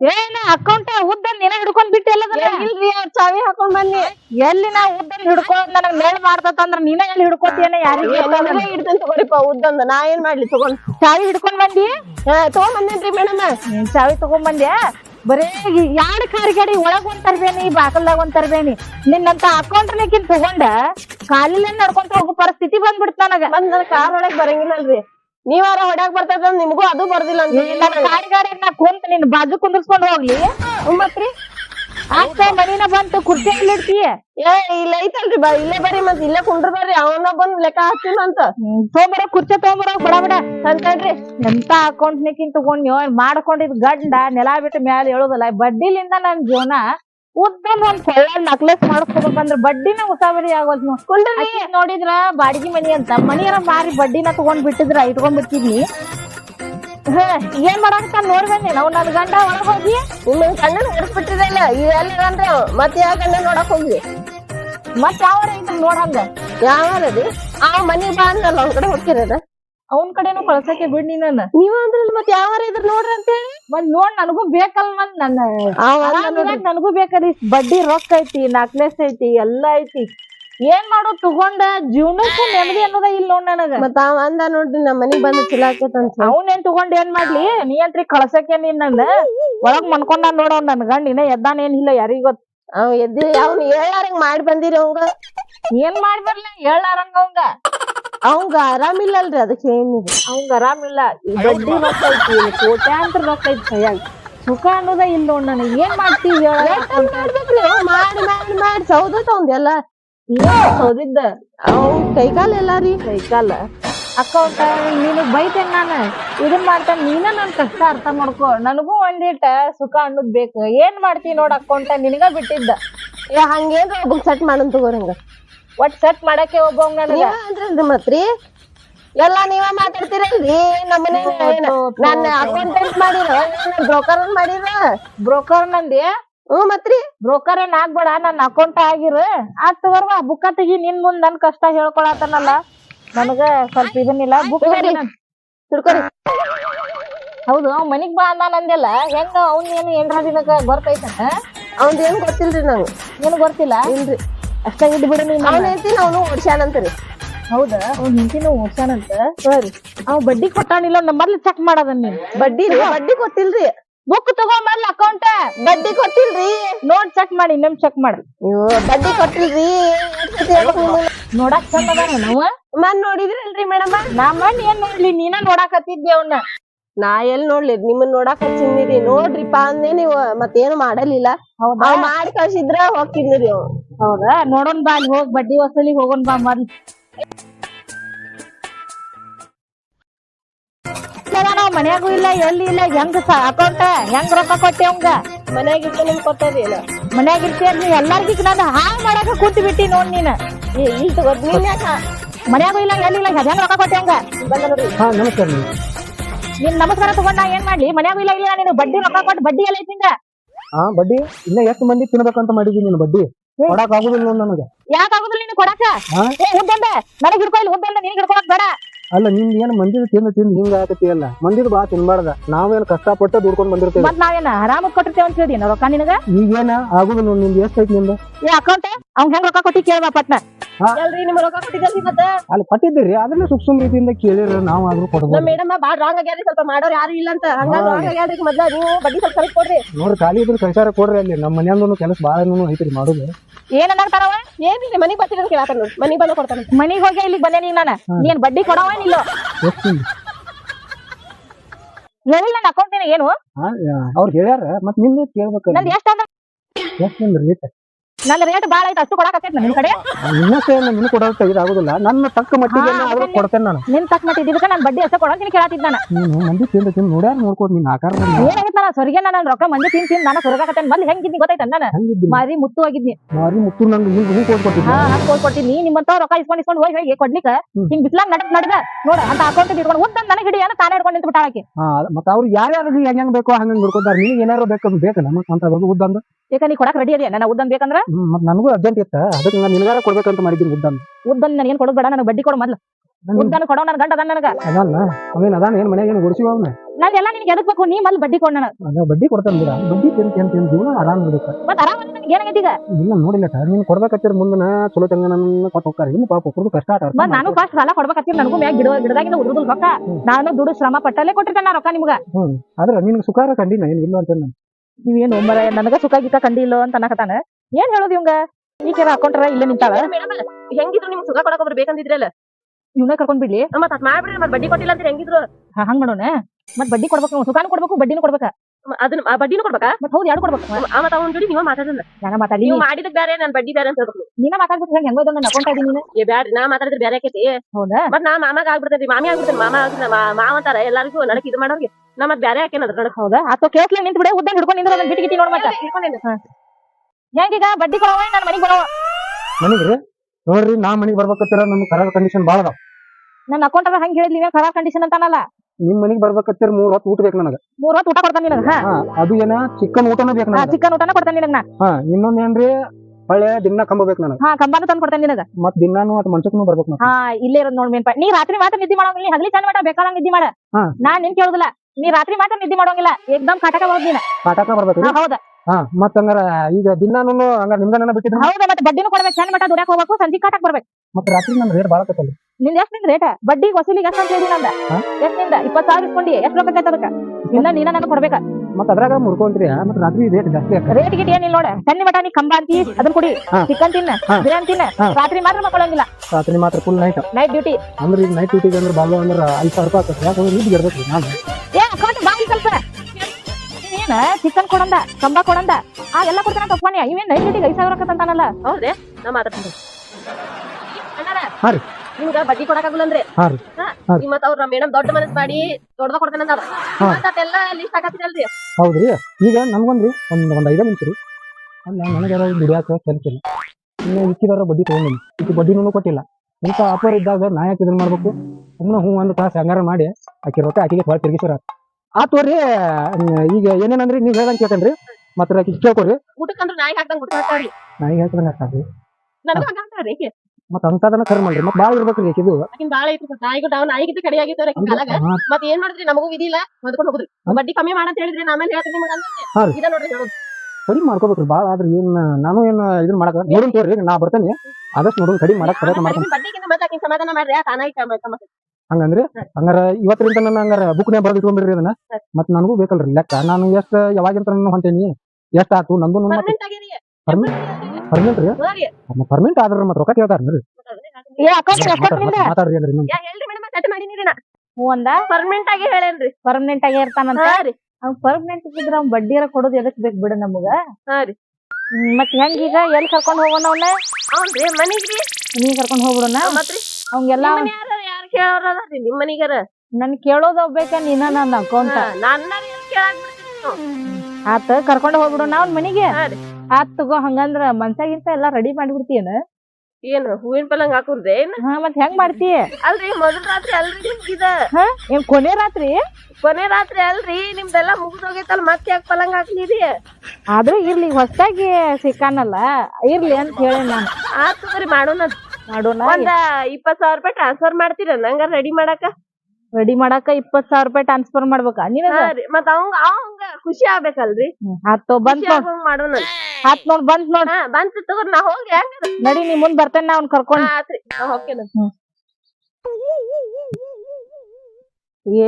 ಏನ ಅಕೌಂಟ್ ಉದ್ದ ನಿನ ಹಿಡ್ಕೊಂಡ್ ಬಿಟ್ಟು ಇಲ್ರಿ ಚಾವಿ ಹಾಕೊಂಡ್ ಬನ್ನಿ ಎಲ್ಲಿ ನಾ ಉದ್ದನ್ ಹಿಡ್ಕೊಂಡ್ ನನಗ್ ನೇಳ್ ಮಾಡ್ತಂದ್ರ ನೀನ ಎಲ್ಲಿ ಹಿಡ್ಕೊತೀಯನ ಯಾರಿಗೆ ಇಡ್ತೇನೆ ತಗೋರಿಪ್ಪ ಉದ್ದಂದ ನಾ ಏನ್ ಮಾಡ್ಲಿ ತಗೊಂಡ್? ಚಾವಿ ಹಿಡ್ಕೊಂಡ್ ಬಂದಿ? ತಗೊಂಡ್ ಬಂದೇನ್ರಿ ಮೇಡಮ್? ಚಾವಿ ತಗೊಂಡ್ ಬಂದ್ಯಾ? ಬರೇ ಯಾಡ್ ಕಾರ್ ಗಾಡಿ ಒಳಗ್ ಒಂದ್ ತರ್ಬೇನಿ ಬಾಕಲ್ದಾಗ ಒಂದ್ ತರ್ಬೇನಿ. ನಿನ್ನಂತ ಅಕೌಂಟ್ನಕಿನ್ ತಗೊಂಡ ಕಾಲಿಲ್ಲ ನಡ್ಕೊಂತ ಹೋಗೋ ಪರಿಸ್ಥಿತಿ ಬಂದ್ಬಿಡ್ತ ನನಗ. ಬಂದ್ ಕಾರ್ ಒಳಗ್ ಬರಂಗಿಲ್ಲಲ್ರಿ. ನೀವಾರ ಹೊಡ್ಯಾಕ್ ಬರ್ತದ ನಿಮ್ಗೂ ಅದು ಬರ್ದಿಲ್ಲ ಅಂತ ಗಾಡಿ ನಾ ಕುಂತ ನಿನ್ ಬಾಜು ಕುಂದರ್ಸ್ಕೊಂಡ್ ಹೋಗ್ಲಿ. ಮತ್ರಿ ಅಷ್ಟ ಮನಿನ ಬಂತು ಕುರ್ಚಿ ಇಡ್ತೀಯ ಏ ಇಲ್ಲ ಐತಲ್ರಿ ಬಾ ಇಲ್ಲೇ ಬರ್ರಿ ಮತ್ ಇಲ್ಲೇ ಕುಂಡ್ರ ಬರ್ರಿ ಅವನ ಬಂದ್ ಲೆಕ್ಕ ಅಂತ. ತೊಗೊಂಬರ ಕುರ್ಚಿ ತೊಗೊಂಬರ ಬಡ ಬಡ. ಅಂತೇಳ್ರಿ ಎಂತ ಅಕೌಂಟ್ ತಗೊಂಡ್ ಮಾಡ್ಕೊಂಡಿದ್ ಗಂಡ ನೆಲ ಬಿಟ್ಟು ಮ್ಯಾಲ ಹೇಳೋದಲ್ಲ ಬಡ್ಡಿಲಿಂದ ನನ್ ಜೀವನ. ಉದ್ದನ್ ಒಂದ್ ಕೊಳ್ಳ ನಕ್ಲೆಸ್ ಮಾಡಿಸ್ಕೋಬೇಕಂದ್ರ ಬಡ್ಡಿನ ಉಸಾಬರಿ ಆಗೋದ್ ಕುಂಡ್ರಿ. ನೋಡಿದ್ರ ಬಾಡಿಗೆ ಮನಿ ಅಂತ ಮನಿಯರ ಮಾರಿ ಬಡ್ಡಿನ ತಗೊಂಡ್ ಬಿಟ್ಟಿದ್ರ ಇಟ್ಕೊಂಡ್ ಬಿಟ್ಟಿದ್ನಿ ಹ ಏನ್ ಮಾಡಂತ ನೋಡಿ ಬಂದೆ ನಾವ್ ನನ್ ಗಂಡ ಒಳಗ್ ಹೋಗಿ. ನಿಮ್ಮ ಕಣ್ಣನ್ ಹೊಡ್ಸ್ಬಿಟ್ಟಿರಲ್ಲ ಇವೆಲ್ಲ ಮತ್ ಯಾವ ಗಂಡ ನೋಡಕ್ ಹೋಗಿ? ಮತ್ ಯಾವ ನೋಡಂಗ ಯಾವ ಆ ಮನಿ ಬಾ ಅಂದ್ರಲ್ಲ ಅವ್ನ ಕಡೆ ಹೋಗ್ತಿರದ. ಅವನ್ ಕಡೆನು ಕಳ್ಸಕ್ಕೆ ಬಿಡ್ ನೀನ ನೀವ್ ಅಂದ್ರಲ್ಲ ಮತ್ ಯಾವಾರ ಇದ್ರ ನೋಡ್ರಿ ಅಂತ ಹೇಳಿ ಮತ್ ನೋಡ್ ನನಗೂ ಬೇಕಲ್ಲ ಮತ್ ನನ್ನ ನನಗೂ ಬೇಕರಿ ಬಡ್ಡಿ ರೊಕ್ಕ ಐತಿ ನಾಕ್ಲೆಸ್ ಐತಿ ಎಲ್ಲಾ ಐತಿ. ಏನ್ ಮಾಡೋ ತಗೊಂಡ? ಜೀವನಕ್ಕೂ ನೆಮ್ಮದಿ ಅನ್ನೋದ ಇಲ್ಲ ನೋಡ್ ನನಗ. ಮತ್ತ ಅವ ಅಂದ ನೋಡ್ರಿ ನಮ್ ಮನಿಗ್ ಬಂದ್ ಚಿಲಾಕೈತ ಅಂತ ಅವನೇನ್ ತಗೊಂಡ್ ಏನ್ ಮಾಡ್ಲಿ? ನೀ ಅಂತ್ರಿ ಕಳ್ಸಕ್ಕೆ ನೀನ್ ನನ್ನ. ಒಳಗ್ ಮನ್ಕೊಂಡ ನೋಡವ್ ನನ್ ಗಂಡ ಇನ್ನ ಎದ್ದಾನ ಏನ್ ಇಲ್ಲ ಯಾರಿಗ್ ಗೊತ್ತ ಅವ್ ಎದ್ದಿ ಅವ್ನ ಹೇಳಾರಂಗ್ ಮಾಡಿ ಬಂದಿರಿ ಅವಂಗ. ಏನ್ ಮಾಡಿ ಬರ್ಲಿ? ಹೇಳಾರಂಗ ಅವಂಗ. ಅವಂಗ ಆರಾಮಿಲ್ಲಲ್ರಿ ಅದಕ್ಕೆ ಏನಿದೆ? ಅವಂಗ ಆರಾಮಿಲ್ಲ ಈ ಬಡ್ಡಿ ರೊಕ್ಕ ಐತಿ ಇಲ್ಲಿ ಕೋಟ್ಯಾಂತರ ರೊಕ್ಕ ಐತಿ ಕೈಯಾಗ ಸುಖ ಅನ್ನೋದ ಇಲ್ಲ ನೋಡ್ ನನಗ್. ಏನ್ ಮಾಡ್ತೀವಿ ಹೇಳ? ಮಾಡ್ಬೇಕ್ರಿ ಮಾಡಿ ಮಾಡಿ ಮಾಡಿ. ಸೌದತ್ ಅವಂದೆಲ್ಲ ಸೌದಿದ್ದ. ಅವ್ ಕೈಕಾಲ ಎಲ್ಲ ರೀ. ಕೈಕಾಲ. ಅಕೌಂಟ್ ನೀನು ಬೈತೇನ್ ನಾನು? ಇದನ್ ಮಾಡ್ತಾನ ನೀನ ನನ್ ಕಷ್ಟ ಅರ್ಥ ಮಾಡ್ಕೋ. ನನಗೂ ಒಂದಿಟ ಸುಖ ಅನ್ನೋದ್ ಬೇಕು. ಏನ್ ಮಾಡ್ತಿ ನೋಡ್ ಅಕೌಂಟ ನಿನಗ ಬಿಟ್ಟಿದ್ದ. ಏ ಹಂಗೇನ್ರ ಒಬ್ಬಗ್ ಸೆಟ್ ಮಾಡನ್ ತಗೋರಂಗ ಒಟ್ ಸೆಟ್ ಮಾಡಕ್ಕೆ ಒಬ್ಬವ್ ನನಗ. ಮತ್ರಿ? ಎಲ್ಲಾ ನೀವ ಮಾತಾಡ್ತಿರಲ್ರಿ? ನಮ್ಮನೆ ನನ್ನ ಅಕೌಂಟೆಂಟ್ ಮಾಡಿರ ಬ್ರೋಕರ್ ಮಾಡಿರ ಬ್ರೋಕರ್ ನಂದಿ? ಹ್ಮ್ ಮತ್ರಿ. ಬ್ರೋಕರ್ ಏನ್ ಆಗ್ಬೇಡ ನನ್ನ ಅಕೌಂಟ್ ಆಗಿರ. ಆತ್ ತಗೋರ್ವ ಬುಕ್ಕ ತೆಗಿ ನಿನ್ ಮುಂದ್ ನನ್ ಕಷ್ಟ ಹೇಳ್ಕೊಳತನಲ್ಲ ನನಗ ಸ್ವಲ್ಪ ಇದನ್ನಿಲ್ಲ ಬುಕ್ ತಿಳ್ಕೊರಿ ಹೌದು ಅವ್ ಮನಿಗ್ ಬಾ ಅಂದ ನಂದೆಲ್ಲ ಹೆಂಗ ಅವ್ನ ಏನು ಏನ್ರ ದಿನಕ್ಕ ಬರ್ತೈತ ಅವ್ನ್ ಏನ್ ಗೊತ್ತಿಲ್ರಿ ನಾವು ಏನು ಗೊತ್ತಿಲ್ಲ? ಇಲ್ರಿ. ಅಷ್ಟ ಇದ್ ಬಿಡು ನೀನ್ ಅವ್ನ ಐತಿ ಓಡ್ಸ್ಯಾನಂತ್ರಿ ಹೌದಾ? ಅವ್ನ ಹಿಂತಿನ ಓಡ್ಸ್ಯಾನಂತ ಸರಿ. ಅವ್ ಬಡ್ಡಿ ಕೊಟ್ಟಾನಿಲ್ಲ ನಮ್ಮ ಮೊದ್ಲು ಚೆಕ್ ಮಾಡದನ್ ನೀನ್. ಬಡ್ಡಿ ರೀ ಬಡ್ಡಿ ಕೊಟ್ಟಿಲ್ರಿ. ಬುಕ್ ತಗೋ ಮೊದ್ಲು ಅಕೌಂಟ್ ಬಡ್ಡಿ ಕೊಟ್ಟಿಲ್ರಿ. ನೋಡ್ ಚೆಕ್ ಮಾಡಿ ಇನ್ನೊಮ್ಮೆ ಚೆಕ್ ಮಾಡು. ಅಯ್ಯೋ ಬಡ್ಡಿ ಕೊಟ್ಟಿಲ್ರಿ. ನೋಡಕ್ ಚಂದ ಅದಾನ ನಾವ ಮನ್ ನೋಡಿದ್ರಲ್ರಿ ಮೇಡಮ್? ನಾ ಮನ್ ಏನ್ ನೋಡ್ಲಿ ನೀನ ನೋಡಾಕತ್ತಿದ್ದೆ ಅವ್ನ. ನಾ ಎಲ್ ನೋಡ್ಲಿ ನಿಮ್ಮನ್ ನೋಡಾಕ ಹಚ್ಚಿನಿರಿ ನೋಡ್ರಿಪಾ ಅಂದೇ ನೀವು ಮತ್ತೇನು ಮಾಡಲಿಲ್ಲ. ಮಾಡಿ ಕಳ್ಸಿದ್ರ ಹೋಗ್ತಿದ್ರಿ ಅವ್. ಹೌದಾ? ನೋಡೋಣ ಬಾ ಅಲ್ಲಿ ಹೋಗಿ ಬಡ್ಡಿ ವಸೂಲಿ ಹೋಗೋಣ ಬಾ ಮೊದ್ಲು ನಾವು ಮನ್ಯಾಗೂ ಇಲ್ಲ ಎಲ್ಲಿ ಇಲ್ಲ ಹೆಂಗ್ ಅಕೌಂಟ್ ಹೆಂಗ್ ರೊಕ್ಕ ಕೊಟ್ಟೆ ಅವಂಗ? ಮನ್ಯಾಗ ಇಟ್ಟು ನಿಮ್ ಇಲ್ಲ ಮನ್ಯಾಗ ಇರ್ತೀಯ ನೀ ಎಲ್ಲಾರ್ಗಿ ನಾನು ಹಾಳ್ ಮಾಡಾಕ ಕೂತ್ ಬಿಟ್ಟಿ ನೋಡ್ ನೀನ್. ಏ ತಗೋದ್ ತಗೋ ನೀನ್ ಯಾಕ? ಮನ್ಯಾಗೂ ಇಲ್ಲ ಎಲ್ಲಿ ಇಲ್ಲ ಹೆಂಗ್ ರೊಕ್ಕ ಕೊಟ್ಟೆ ಹಂಗ ಹಾ ನಮಸ್ಕಾರ ನೀನ್ ನಮಸ್ಕಾರ ತಗೊಂಡ ನಾ ಏನ್ ಮಾಡ್ಲಿ? ಮನ್ಯಾಗೂ ಇಲ್ಲ ಇಲ್ಲ ನೀನು ಬಡ್ಡಿ ರೊಕ್ಕ ಕೊಟ್ಟು ಬಡ್ಡಿ ಎಲ್ಲ ಐತಿಂದ ಹಾ ಬಡ್ಡಿ. ಇನ್ನ ಎಷ್ಟು ಮಂದಿ ತಿನ್ಬೇಕಂತ ಮಾಡಿದೀನಿ ನೀನು ಬಡ್ಡಿ? ಕೊಡಕ್ ಆಗುದಿಲ್ಲ ನನಗ. ಯಾಕ ಆಗುದಿಲ್ಲ ನೀನು ಕೊಡಾಕ? ಏ ಉದ್ದಂದ ನನಗ್ ಹಿಡ್ಕೊ ಇಲ್ಲಿ ಉದ್ದಂದ ಹಿಡ್ಕೊಳಕ್ ಬೇಡ. ಅಲ್ಲ ನಿನ್ ಏನ್ ಮಂದಿದ ತಿಂದು ತಿಂದು ಹಿಂಗ ಆಗತ್ತಿಯಲ್ಲ ಮಂದಿದ ಬಾ ತಿನ್ಬಾರ್ದ. ನಾವೇನ್ ಕಷ್ಟಪಟ್ಟು ದುಡ್ಕೊಂಡ್ ಬಂದಿರ್ತೇವೆ. ಮತ್ ನಾವೇನ? ಆರಾಮ ಕೊಟ್ಟಿರ್ತೇವೆ ಅಂತ ಹೇಳಿ ರೊಕ್ಕ ನಿನಗ? ಈಗೇನ ಆಗುದಿಲ್ಲ ನಿಂದು ಎಷ್ಟೈತಿ ನಿಂದ? ಏ? ಅಕೌಂಟ್ ಅವ್ನ್ ಹೆಂಗ್ ರೊಕ್ಕ ಕೊಟ್ಟಿ ಕೇಳ್ಬಾ ಪಟ್ನ ಎಲ್ರಿ ನಿಮ್ ರೊಕ್ಕ ಕೊಟ್ಟಿದ್ರಿ ಮತ್ತ? ಅಲ್ಲಿ ಕೊಟ್ಟಿದ್ದೀರಿ ಅದನ್ನ ಸುಕ್ ಸುಮ್ ರೀತಿಯಿಂದ ಕೇಳಿರ ನಾವು ಆದ್ರೂ ನಮ್ ಕೊಡ್ಬೋದು ಮೇಡಮ್ ಬಾಳ್ ರಾಂಗ್ ಆಗ್ಯಾರಿ ಸ್ವಲ್ಪ ಮಾಡೋರ್ ಯಾರು ಇಲ್ಲ ಅಂತ. ಹಂಗಾಗಿ ರಾಂಗ್ ಮೊದ್ಲ. ನೀವು ಬಡ್ಡಿ ಸ್ವಲ್ಪ ಸ್ವಲ್ಪ ಕೊಡ್ರಿ. ನೋಡ್ರಿ ಖಾಲಿ ಇದ್ರ ಕೈಸಾರ ಕೊಡ್ರಿ ಅಲ್ಲಿ. ನಮ್ಮ ಮನ್ಯಾಂದು ಕೆಲಸ ಬಾಳ ಐತ್ರಿ ಮಾಡುದು. ಏನ್ ಅನ್ನತಾರವ ಏನಿಲ್ಲ ಮನಿಗ್ ಅಂತ ಕೇಳಾಕ ನೋಡ್ರಿ. ಮನಿಗ್ ಬಂದ ಕೊಡ್ತಾನ. ಮನಿಗ್ ಹೋಗಿ ಇಲ್ಲಿಗ್ ಬಂದೆ ನೀನ್ ನಾನು? ಬಡ್ಡಿ ಕೊಡವೇನಿಲ್ಲ ಎಷ್ಟು ಹೇಳಿಲ್ಲ ನನ್ನ ಅಕೌಂಟ್ ಏನು? ಅವ್ರು ಹೇಳ್ಯಾರ ಮತ್ ನಿಮ್ದು ಕೇಳ್ಬೇಕಲ್ಲ. ನಂದ್ ಎಷ್ಟ್ ಅಂದ್ರ? ಎಷ್ಟು ನಿಂದ ರೇಟ್ ನನ್ ರೇಟ್ ಬಾಳ ಐತೆ ಅಷ್ಟು ಕೊಡಾಕತ್ತೈತ್ ನಿನ್ ಕಡೆ? ಇನ್ನಷ್ಟೇ ನಿನ್ ಕೊಡೋದು ತೆಗೆದಾಗುದಿಲ್ಲ ನನ್ನ ತಕ್ಕ ಮಟ್ಟಿಗೆ ಆದ್ರೂ. ಕೊಡ್ತೇನೆ ನಾನು. ನಿನ್ ತಕ್ಕ ಮತ್ತೆ ಇದಕ್ಕೆ ನಾನು ಬಡ್ಡಿ ಅಷ್ಟೇ ಕೊಡೋಕೆ ಕೇಳತ್ತಿದ್ದ ನಾನು. ನೀನು ಮಂದಿ ತಿಂದು ತಿಂದು ನೋಡ್ಯಾರ ನೋಡ್ಕೊಡ್ ನಿನ್ನ ಆಕಾರ ಏನಾಗಿತ್ತು ನಾನು ಸ್ವರ್ಗೆ ನಾನು ರೊಕ್ಕ ಮಂದಿ ತಿನ್ ತಿನ್ ನಾನು ಸ್ವರ್ಗಾಕತ್ತೇನೆ. ಮೊದ್ಲು ಹೆಂಗಿದ್ನಿ ಗೊತ್ತೈತ ನಾನು? ಮಾರಿ ಮುತ್ತು ಆಗಿದ್ನಿ ಮಾರಿ ಮುತ್ತು ನಂಗೆ ಹಿಂಗ್ ಹೂ ಕೊಟ್ಕೊಟ್ಟಿದ್ದೆ ಹಾ ಹಂಗ್ ಕೊಡ್ಕೊಟ್ಟಿನಿ ನಿಮ್ಮಂತ ರೊಕ್ಕ ಇಸ್ಕೊಂಡ್ ಇಸ್ಕೊಂಡ್ ಹೋಗಿ ಹೋಗಿ ಕೊಡ್ಲಿಕ್ಕ. ಹಿಂಗ್ ಬಿಸ್ಲಾಗ್ ನಡಕ್ ನಡ್ದ. ನೋಡ ಅಂತ ಅಕೌಂಟ್ ಇಟ್ಕೊಂಡು ಉದ್ದ ನನಗೆ ಹಿಡಿ ಏನೋ ತಾನೇ ಹಿಡ್ಕೊಂಡು ನಿಂತು ಬಿಟ್ಟಾಳಕ್ಕೆ ಹಾ ಮತ್ತ ಅವ್ರು ಯಾರ್ಯಾರು ಹೆಂಗ್ ಹೆಂಗ್ ಬೇಕೋ ಹಂಗ ನೋಡ್ಕೊತಾರ ನಿನಗೆ ಏನಾರು ಬೇಕು ಬೇಕು ನಮಗ್ ಅಂತ ಉದ್ದಂದು ಯಾಕ ನೀ ಕೊಡಕ್ ರೆಡಿ ಅದೇ ನನ್ನ ಉದ್ದನ್ ಬೇಕಂದ್ರ? ಮತ್ ನನಗೂ ಅರ್ಜೆಂಟ್ ಇತ್ತ. ಅದಕ್ಕೆ ನಾನು ನಿನಗಾರ ಕೊಡ್ಬೇಕಂತ ಮಾಡಿದ್ದೀನಿ ಉದ್ದನ್ ಉದ್ದನ್ ನನಗೆ ಏನ್ ಕೊಡೋದು ಬೇಡ ನನಗೆ ಬಡ್ಡಿ ಕೊಡು ಮೊದ್ಲು. ನನ್ ಉದ್ದನ್ ಕೊಡೋ ನನ್ನ ಗಂಡ ಅದ ನನಗ. ಅದಲ್ಲ ಅವೇನ್ ಅದಾನ? ಏನ್ ಮನ್ಯಾಗ ಏನ್ ಗುಡಿಸಿವ ಅವ್ನ? ನಾನ್ ಎಲ್ಲಾ ನಿನ್ಗೆ ಎದಕ್ ಬೇಕು? ನೀ ಮೊದಲು ಬಡ್ಡಿ ಕೊಡ್ ನನಗ್. ಅದ ಬಡ್ಡಿ ಕೊಡ್ತಾನ ಬಿಡ. ಬಡ್ಡಿ ತಿಂತ ತಿಂತ ಜೀವನ ಆರಾಮ್ ಇರ್ಬೇಕು. ಮತ್ ಆರಾಮ ನನಗೆ ಏನಾಗೈತಿ ಈಗ? ಇಲ್ಲ ನೋಡಿಲ್ಲ ನೀನ್ ಕೊಡ್ಬೇಕತ್ತಿರ ಮುಂದನ ಚಲೋ ತಂಗ ನನ್ನ ಕೊಟ್ಟು ಹೋಗ್ತಾರೆ. ಇನ್ನು ಪಾಪ ಒಬ್ಬರು ಕಷ್ಟ ಆಟ ಮತ್ ನಾನು ಫಸ್ಟ್ ಸಾಲ ಕೊಡ್ಬೇಕತ್ತಿರ ನನಗೂ ಮ್ಯಾಗ ಗಿಡ ಗಿಡದಾಗಿಂದ ಉದುರುದಿಲ್ಲ ರೊಕ್ಕ. ನಾನು ದುಡ್ಡು ಶ್ರಮ ಪಟ್ಟಲ್ಲೇ ಕೊಟ್ಟಿರ್ತೇನೆ ನಾ ರೊಕ್ಕ ನಿಮ್ಗ. ಆದ್ರ ನಿನ್ಗೆ ಸುಖಾರ ಕಂಡಿನ? ಏನ್ ಇಲ್ಲ ಅಂತ ನೀವೇನು ಮರ ನನಗ ಸುಖ ಗಿಕ್ಕ ಕಂಡಿಲ್ಲ ಅಂತ ಅನ್ನಕತ್ತಾನ? ಏನ್ ಹೇಳೋದು ಇವಂಗ? ಈಕೆರ ಹಾಕೊಂಡ್ರ ಇಲ್ಲ ನಿಂತಾಳ? ಹೆಂಗಿದ್ರು ನಿಮ್ಗೆ ಸುಖ ಕೊಡಕ್ ಒಬ್ರು ಬೇಕಂದಿದ್ರಲ್ಲ? ಇವ್ನ ಕರ್ಕೊಂಡ್ ಬಿಡ್ಲಿ. ಮತ್ ಅದ್ ಮಾಡ್ಬಿಡ್ರಿ ಮತ್ ಬಡ್ಡಿ ಕೊಟ್ಟಿಲ್ಲ ಅಂತ ಹೆಂಗಿದ್ರು? ಹಂಗ್ ಮಾಡೋಣ. ಮತ್ ಬಡ್ಡಿ ಕೊಡ್ಬೇಕು ಸುಖಾನು ಕೊಡ್ಬೇಕು ಬಡ್ಡಿನೂ ಕೊಡ್ಬೇಕ? ಅದನ್ನ ಬಡ್ಡಿನೂ ಕೊಡ್ಬೇಕಾ? ಮತ್ ಹೌದು ಯಾರು ಕೊಡ್ಬೇಕು ಮತ್ತ ಅವ್ನ ಜೋಡಿ ನೀವ ಮಾತಾಡಲ್ಲ ನಾನು ಮಾತಾಡಿ ನೀವು ಮಾಡಿದ ಬೇರೆ ನನ್ ಬಡ್ಡಿ ಬೇರೆ ಅಂತ ಹೇಳ್ಬೇಕು ನೀನ ಮಾತಾಡ್ಬೇಕು ಹೆಂಗ ಹೆಂಗೋ ನನ್ನ ಅಕೌಂಟ್ ಇದೀನಿ ನೀನು? ಏ ಬ್ಯಾಡ್ರಿ ನಾ ಮಾತಾಡಿದ್ರೆ ಬೇರೆ ಆಕೈತಿ. ಹೌದಾ? ಮತ್ ನಾ ಮಾಮಾಗ ಆಗ್ಬಿಡ್ತೇನೆ ಮಾಮಿ ಆಗ್ಬಿಡ್ತೇನೆ ಮಾಮ ಆಗ್ಬಿಡ್ತಾನೆ ಮಾವ ಅಂತಾರ ಎಲ್ಲಾರಿಗೂ ನನಗೆ ಇದು ಮಾಡೋರ್ಗೆ. ನಾ ಮತ್ ಬೇರೆ ಅದ್ರ ನಡಕ್ ಹೌದಾ? ಆತೋ ಕೇಸ್ಲೆ ನಿಂತ್ ಬಿಡೆ ಉದ್ದ ಹಿಡ್ಕೊಂಡು ನಿಂದ್ರ ಅದನ್ನ ಬಿಟ್ಟು ಗಿಟ್ಟಿ ನೋಡ್ ಮತ್ತ. ಹೆಂಗೀಗ ಬಡ್ಡಿ ಕೊಡವ ನಾನು ಮನೆಗೆ ಬರವ? ನನಗ್ರಿ ನೋಡ್ರಿ ನಾ ಮನಿಗ್ ಬರ್ಬೇಕತ್ತಿರ ನಮ್ಗೆ ಖರಾಬ್ ಕಂಡೀಷನ್ ಬಾಳ ಅದಾವ. ನನ್ನ ಅಕೌಂಟ್ ಅದ ಹಂಗ ಹೇಳಿದ್ಲಿ ಖರಾಬ್ ಕಂಡೀಷನ್ ಅಂತಾನಲ್ಲ. ನಿಮ್ ಮನಿಗ್ ಬರ್ಬೇಕತ್ತಿರ ಮೂರ್ ಹೊತ್ತು ಊಟ ಬೇಕು ನನಗ. ಮೂರ್ ಹೊತ್ತು ಊಟ ಕೊಡ್ತಾನೆ ನಿನಗ ಹಾ? ಹಾ ಅದು ಏನ ಚಿಕನ್ ಊಟನ ಬೇಕು ನನಗ. ಚಿಕನ್ ಊಟನ ಕೊಡ್ತಾನೆ ನಿನಗ ನಾ. ಹಾ ಇನ್ನೊಂದ್ ಏನ್ರಿ ಹೊಳೆ ದಿನ ಕಂಬ ಬೇಕು ನನಗ. ಹಾ ಕಂಬಾನು ತಂದು ಕೊಡ್ತಾನೆ ನಿನಗ. ಮತ್ ದಿನಾನು ಅದ್ ಮಂಚಕ್ನು ಬರ್ಬೇಕು ಹಾ ಇಲ್ಲೇ ಇರೋದ್ ನೋಡ್ ಮೇನ್ಪ ನೀ ರಾತ್ರಿ ಮಾತ್ರ ನಿದ್ದೆ ಮಾಡೋಂಗಿಲ್ಲ ನೀ ಹಗಲಿ ಚಂದ ಮಾಡ ಬೇಕಾದಂಗ ನಿದ್ದೆ ಮಾಡ. ಹಾ. ನಾನ್ ನಿನ್ ಕೇಳುದಿಲ್ಲ. ನೀ ರಾತ್ರಿ ಮಾತ್ರ ನಿದ್ದೆ ಮಾಡೋಂಗಿಲ್ಲ. ಏಕ್ದಮ್ ಕಾಟಕ ಹೋದ್ ನೀನ. ಕಾಟಾಕ ಬರ್ಬೇಕು ಹಾ, ಹೌದಾ. ಹಾ ಮತ್ತ ಹಂಗಾರ ಈಗ ದಿನಾನು ಹಂಗಾರ ನಿಮ್ದನ ಬಿಟ್ಟಿದ್ರ ಹೌದಾ ಮತ್ತೆ ಬಡ್ಡಿನೂ ಕೊಡ್ಬೇಕು ಚಂದ ಮಟ ದುಡ್ಯಾಕ್ ಹೋಗ್ಬೇಕು ಸಂಜೆ ಕಾಟಕ್ ಬರ್ಬೇಕು. ಮತ್ ರಾತ್ರಿ ನನ್ ರೇಟ್ ಭಾಳ ಆಕತ್ತಲ್ಲ ನಿಂದ ಎಷ್ಟ್ನಿಂದ ರೇಟ್ ಬಡ್ಡಿ ವಸೂಲಿಗೆ ಎಷ್ಟ್ ಅಂತ ಹೇಳಿ ನಂದ? ಎಷ್ಟ್ನಿಂದ? ಇಪ್ಪತ್ ಸಾವಿರ ಇಸ್ಕೊಂಡಿ ಎಷ್ಟ್ ರೊಕ್ಕ ಅದಕ್ಕ? ಇಲ್ಲ ನೀನ ನನಗ್ ಕೊಡ್ಬೇಕ. ಮತ್ ಅದ್ರಾಗ ಮುರ್ಕೊಂತ್ರಿ ಮತ್ತ ರಾತ್ರಿ ರೇಟ್ ಜಾಸ್ತಿ ಆಕ ರೇಟ್ ಗಿಟ್ ಏನಿಲ್ಲ ನೋಡ. ಚೆನ್ನ ಮಟ ನೀ ಕಂಬ ಅಂತಿ ಅದನ್ನ ಕೊಡಿ. ಚಿಕನ್ ತಿನ್ನ ಬಿರಿಯಾನಿ ತಿನ್ನ ರಾತ್ರಿ ಮಾತ್ರ ಮಕ್ಕೊಳಂಗಿಲ್ಲ. ರಾತ್ರಿ ಮಾತ್ರ ಫುಲ್ ನೈಟ್ ನೈಟ್ ಡ್ಯೂಟಿ ಅಂದ್ರೆ ಈಗ ನೈಟ್ ಡ್ಯೂಟಿಗೆ ಅಂದ್ರೆ ಬಾಳ ಅಂದ್ರೆ ಐದ್ ಸಾವಿರ ರೂಪಾಯಿ ಆಗ್ತದೆ ಯಾಕಂದ್ರೆ ಇರ್ಬೇಕ್ರಿ ನಾನು ಏ ಅಕೌಂಟ್ ಬಾಗಿ ಸ್ವಲ್ಪ ಏನ ಚಿಕನ್ ಕೊಡಂದ ಕಂಬ ಕೊಡಂದ? ಆ ಎಲ್ಲ ಕೊಡ್ತಾನ ತಪ್ಪಾನಿ ಇವೇನ್ ನೈಟ್ ಡ್ಯೂಟಿಗೆ ಐದ್ ಸಾವಿರ ಅಂತಾನಲ್ಲ ಹೌದೇ ನಾ ಮಾತಾಡ್ತೀನಿ. ನಿಮ್ಗ ಬಡ್ಡಿ ಕೊಡಕಾಗಲ್ಲ ಅಂದ್ರೆ. ಮತ್ತ ಅವ್ರ ಮೇಡಮ್ ದೊಡ್ಡ ಮನಸ್ ಮಾಡಿ ದೊಡ್ಡದ. ಮತ್ತ ಅದೆಲ್ಲ ಲಿಸ್ಟ್ ಹಾಕತ್ತಿರಲ್ರಿ? ಹೌದ್ರಿ. ಈಗ ನಮ್ಗೊಂದ್ರಿ ಒಂದ್ ಒಂದ್ ಐದ ನಿಮಿಷ ರೀ. ನನಗೆ ದುಡಿಯಾಕ ಕೆಲಸ ಇಲ್ಲ. ಇನ್ನು ಇಕ್ಕಿದಾರ ಬಡ್ಡಿ ತಗೊಂಡಿನಿ. ಇಕ್ಕಿ ಬಡ್ಡಿನೂ ಕೊಟ್ಟಿಲ್ಲ. ಇಂಥ ಆಫರ್ ಇದ್ದಾಗ ನಾ ಯಾಕೆ ಇದನ್ನ ಮಾಡ್ಬೇಕು. ಸುಮ್ಮನೆ ಹ್ಞೂ ಒಂದು ಕ್ಲಾಸ್ ಹಂಗಾರ ಮಾಡಿ ಆಕೆ ರೊಕ್ಕ ಆಕಿಗೆ ಹೊರ ತಿರ್ಗಿಸ್ರ ಆತು ತೋರಿ ಈಗ ಏನೇನಂದ್ರಿ ನೀವ್ ಅಂತ ಕೇಳ್ತೇನ್ರಿ. ಮತ್ತೆ ಕೇಳ್ಕೊರಿ ಊಟಕ್ಕಂದ್ರ ನಾಯಿ ಹಾಕ್ದಂಗ್ ಊಟ ಹಾಕ್ತಾವ್ರಿ ನಾಯಿ ಹೇಳ್ತಂಗ ಆಗ್ತಾವ್ರಿ ನನಗೂ ಹಂಗ ಹಾಕ್ತಾವ್ರಿ ಆಕಿ. ಮತ್ತೆ ಅಂತದನ್ನ ಕರ್ ಮಾಡ್ರಿ. ಮತ್ತೆ ಬಾಳ ಇರ್ಬೇಕ್ರಿ ಇದು ಆಕಿನ್ ಬಾಳ ಐತಿ ಸ್ವಲ್ಪ ನಾಯಿಗೂ ಡೌನ್ ನಾಯಿಗಿಂತ ಕಡಿ ಆಗಿತ್ತು ಆಕಿನ್ ಕಾಲಾಗ ಹಾ, ಮತ್ ಏನ್ ಮಾಡಿದ್ರಿ ನಮಗೂ ವಿಧಿ ಇಲ್ಲ. ಹೊದ್ಕೊಂಡ್ ಹೋಗುದ್ರಿ. ಬಡ್ಡಿ ಕಮ್ಮಿ ಮಾಡಂತ ಹೇಳಿದ್ರಿ ಆಮೇಲೆ ಹೇಳ್ತೀನಿ ನಿಮ್ಗೆ ಅಂದ್ರೆ. ಇದ ನೋಡ್ರಿ ಹೇಳೋದು ಕಡಿಮೆ ಮಾಡ್ಕೋಬೇಕ್ರಿ. ಭಾಳ ಆದ್ರೆ ಏನ್ ನಾನು ಏನ್ ಇದನ್ನ ಮಾಡಕ ನೋಡೋಣ ತೋರಿ ನಾ ಬರ್ತೇನೆ. ಆದಷ್ಟು ನೋಡೋಣ ಕಡಿಮೆ ಮಾಡಕ್ ಪ್ರಯತ್ನ ಮಾಡ್ತೀನಿ. ಮತ್ತೆ ಸಮಾಧಾನ ಮಾಡ್ರಿ. ತಾನಾಗಿ ಹಂಗಂದ್ರಿ ಹಂಗಾರ ಇವತ್ತರಿಂದ ನಾನು ಹಂಗಾರ ಬುಕ್ನೇ ಬರ್ದು ಇಟ್ಕೊಂಡ್ಬಿಡ್ರಿ ಅದನ್ನ. ಮತ್ ನನಗೂ ಬೇಕಲ್ರಿ ಲೆಕ್ಕ. ನಾನು ಎಷ್ಟ ಯಾವಾಗಿಂತ ನಾನು ಹೊಂಟೇನಿ. ಎಷ್ಟ್ ಆತು ನಂದು ಪರ್ಮಿಂಟ್ ಪರ್ಮನೆಂಟ್ ಆಗಿರಿ. ಪರ್ಮನೆಂಟ್ ರೀ. ಪರ್ಮನೆಂಟ್ ಆದ್ರ ಮತ್ ರೊಕ್ಕ ಕೇಳ್ತಾರ್ರಿ ಮಾತಾಡ್ರಿ ಹ್ಞೂ ಅಂದ. ಪರ್ಮನೆಂಟ್ ಆಗಿ ಹೇಳೇನ್ರಿ. ಪರ್ಮನೆಂಟ್ ಆಗಿ ಇರ್ತಾನಂತ ಅವ್ನ್ ಪರ್ಮನೆಂಟ್ ಇದ್ರ ಅವ್ನ್ ಬಡ್ಡಿರ ಕೊಡೋದು ಎದಕ್ ಬೇಕು ಬಿಡ ನಮಗ. ಮತ್ ಹೆಂಗ ಈಗ? ಎಲ್ಲಿ ಕರ್ಕೊಂಡ್ ಹೋಗೋಣ ಅವ್ನ? ಅವ್ನ್ರಿ ಮನಿಗ್ರಿ ನೀ ಕರ್ಕೊಂಡ್ ಹೋಗ್ಬಿಡೋಣ? ಮತ್ರಿ ಕೇಳೋರ ಅದಾರ್ರಿ ನಿಮ್ ಮನಿಗಾರ ನನ್ ಕೇಳೋದ್ ಹೋಗ್ಬೇಕ ನೀನ ನನ್ನ ಅಕೌಂಟ್. ನನ್ನ ಕೇಳಾಕ್ ಬಿಡ್ತೀನಿ ಆತ ಕರ್ಕೊಂಡ್ ಹೋಗ್ಬಿಡು ನಾವ್ ಮನಿಗೆ. ಹಾ ರೀ. ಆತ್ ತಗೋ ಹಂಗಂದ್ರ ಮನ್ಸಾಗಿಂತ ಗಿನ್ಸ ಎಲ್ಲಾ ರೆಡಿ ಮಾಡ್ಬಿಡ್ತೀನ ಏನ್ ಹೂವಿನ ಪಲ್ಲಂಗ್ ಹಾಕುರ್ದೆ ಏನ್? ಹಾ ಮತ್ ಹೆಂಗ್ ಮಾಡ್ತಿ? ಅಲ್ರಿ ಮೊದಲ ರಾತ್ರಿ ಅಲ್ರಿ ನಿಮ್ಗಿದ ಹಾ ಏನ್ ಕೊನೆ ರಾತ್ರಿ? ಕೊನೆ ರಾತ್ರಿ ಅಲ್ರಿ ನಿಮ್ದೆಲ್ಲ ಮುಗಿದ ಹೋಗೈತಲ್ ಮತ್ತೆ ಯಾಕೆ ಪಲ್ಲಂಗ್ ಹಾಕ್ಲಿರಿ? ಆದ್ರೂ ಇರ್ಲಿ ಹೊಸ್ದಾಗಿ ಸಿಕ್ಕಾನಲ್ಲ ಇರ್ಲಿ ಅಂತ ಹೇಳಿ ನಾನು. ಆತ್ ಬರೀ ಮಾಡೋಣ ಮಾಡೋಣ? ಒಂದ ಇಪ್ಪತ್ ಸಾವಿರ ರೂಪಾಯಿ ಟ್ರಾನ್ಸ್ಫರ್ ಮಾಡ್ತೀರ? ನಂಗ ರೆಡಿ ಮಾಡಾಕ? ರೆಡಿ ಮಾಡಾಕ ಇಪ್ಪತ್ ಸಾವಿರ ರೂಪಾಯಿ ಟ್ರಾನ್ಸ್ಫರ್ ಮಾಡ್ಬೇಕಾ? ನೀನ ಹಾ ರೀ. ಅವಂಗ ಅವಂಗ ಖುಷಿ ಆಗ್ಬೇಕಲ್ರಿ. ಆತ್ ಬಂತ್ ಖುಷಿ ನೋಡ್ ಆಗೋಂಗ್ ಮಾಡೋಣ. ಆತ್ ನೋಡ್ ಬಂತ್ ನೋಡ್. ಹಾ ಬಂತು ತಗೋರ್ ನಾ ಹೋಗಿ ಹೆಂಗ ನಡಿ ನೀ ಮುಂದ್ ಬರ್ತೇನೆ ನಾ ಅವ್ನ್ ಕರ್ಕೊಂಡ್. ಆತ್ರಿ.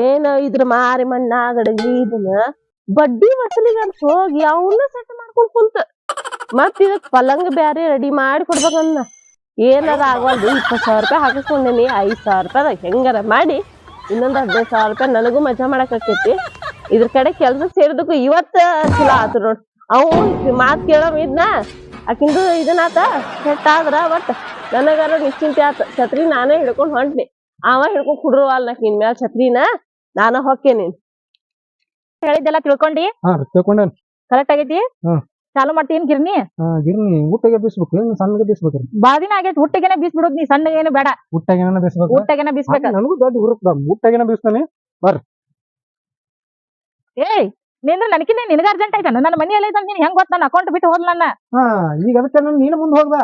ಏನ ಇದ್ರ ಮಾರಿ ಮಣ್ಣ ಗಡಗಿ ಇದನ್ನ ಬಡ್ಡಿ ವಸೂಲಿಗೆ ಅಂತ ಹೋಗಿ ಅವನ್ನ ಸೆಟ್ ಮಾಡ್ಕೊಂಡ್ ಕುಂತ. ಮತ್ ಇದಕ್ ಪಲಂಗ ಬ್ಯಾರೆ ರೆಡಿ ಮಾಡಿ ಕೊಡ್ಬೇಕನ್ನ ಏನಾರ ಆಗೋದು ಇಪ್ಪತ್ತು ಸಾವಿರ ರೂಪಾಯಿ ಹಾಕಿಸ್ಕೊಂಡೇನಿ ಐದು ಸಾವಿರ ರೂಪಾಯಿ ಹೆಂಗಾರ ಮಾಡಿ? ಇನ್ನೊಂದು ಹದಿನೈದು ಸಾವಿರ ರೂಪಾಯಿ ನನಗೂ ಮಜಾ ಮಾಡಕ್ಕಾಕೈತಿ ಇದ್ರ ಕಡೆ ಕೆಲಸ ಸೇರಿದಕ್ಕೂ ಇವತ್ತು ಚಲೋ ಆತು ನೋಡ್. ಅವ್ ಮಾತ್ ಕೇಳೋ ಇದ್ನ ಆಕಿಂದು ಇದನ್ನಾತ ಸೆಟ್ ಆದ್ರ ಬಟ್ ನನಗಾರ ನಿಶ್ಚಿಂತೆ ಆತ. ಛತ್ರಿ ನಾನೇ ಹಿಡ್ಕೊಂಡ್ ಹೊಂಟ್ನಿ. ಅವ ಹಿಡ್ಕೊಂಡು ಕುಡ್ರವಲ್ಲ ನಾಕಿನ್ ಮ್ಯಾಲ ಛತ್ರಿನ ನಾನ ಹೊಕ್ಕೇನಿ. ಹೇಳಿದ್ದೆಲ್ಲ ತಿಳ್ಕೊಂಡಿ? ಕರೆಕ್ಟ್ ಆಗೈತಿ ಹ್ಮ್. ಚಾಲು ಮಾಡ್ತೀನಿ ಗಿರ್ನಿ ಗಿರ್ನಿ ಊಟಗೆ ಬೀಸ್ಬೇಕು. ಏನ್ ಸಣ್ಣಗೆ ಬೀಸ್ಬೇಕು. ಬಾಳ ದಿನ ಆಗೈತಿ ಊಟಗೆನೆ ಬೀಸ್ ಬಿಡೋದ್ ನೀ ಸಣ್ಣಗೇನು ಬೇಡ. ಊಟಗೆನ ಬೀಸ್ಬೇಕು? ಊಟಗೆನ ಬೀಸ್ಬೇಕು. ನನಗೂ ದೊಡ್ಡ ಹುರುಪ್ಪ ಊಟಗೆನ ಬೀಸ್ತಾನೆ. ಬರ್ ಏಯ್ನಿಂದ ನನಕಿನ ನಿನಗ ಅರ್ಜೆಂಟ್ ಐತ ನನ್ನ ಮನೆಯಲ್ಲಿ ಐತ ನೀನ್ ಹೆಂಗ್ ಗೊತ್ತ? ನನ್ನ ಅಕೌಂಟ್ ಬಿಟ್ಟು ಹೋದ್ಲ ನನ್ನ. ಈಗ ಅದಕ್ಕೆ ನಾನು ನೀನು ಮುಂದೆ ಹೋಗ್ಬಾ.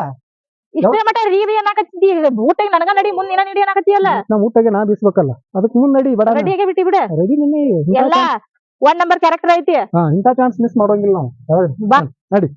ಇಷ್ಟೇ ರೀ ರೀ ಅನ್ನಕತ್ತಿ ಊಟಗೆ ನನಗ ನಡಿ ಮುಂದೆ ನಿನ್ನ ನಡಿ ಅನ್ನಕತ್ತಿಯಲ್ಲ ನಾ ಊಟಗೆ ನಾ ಬೀಸ್ಬೇಕಲ್ಲ. ಅದಕ್ಕೆ ಮುಂದೆ ನಡಿ ಬಡ ರೆಡಿಯಾಗಿ ಬಿಟ್ಟಿ ಬಿಡ. ರೆಡಿ ನಿನ್ನೆ. ಎಲ್ಲಾ ಒನ್ ನಂಬರ್ ಕ್ಯಾರೆಕ್ಟರ್ ಐತಿ ಇಂತ ಚಾನ್ಸ್ ಮಿಸ್ ಮಾಡೋಂಗಿಲ್ಲ ನಾವು. ಬಾ. ನಡಿ.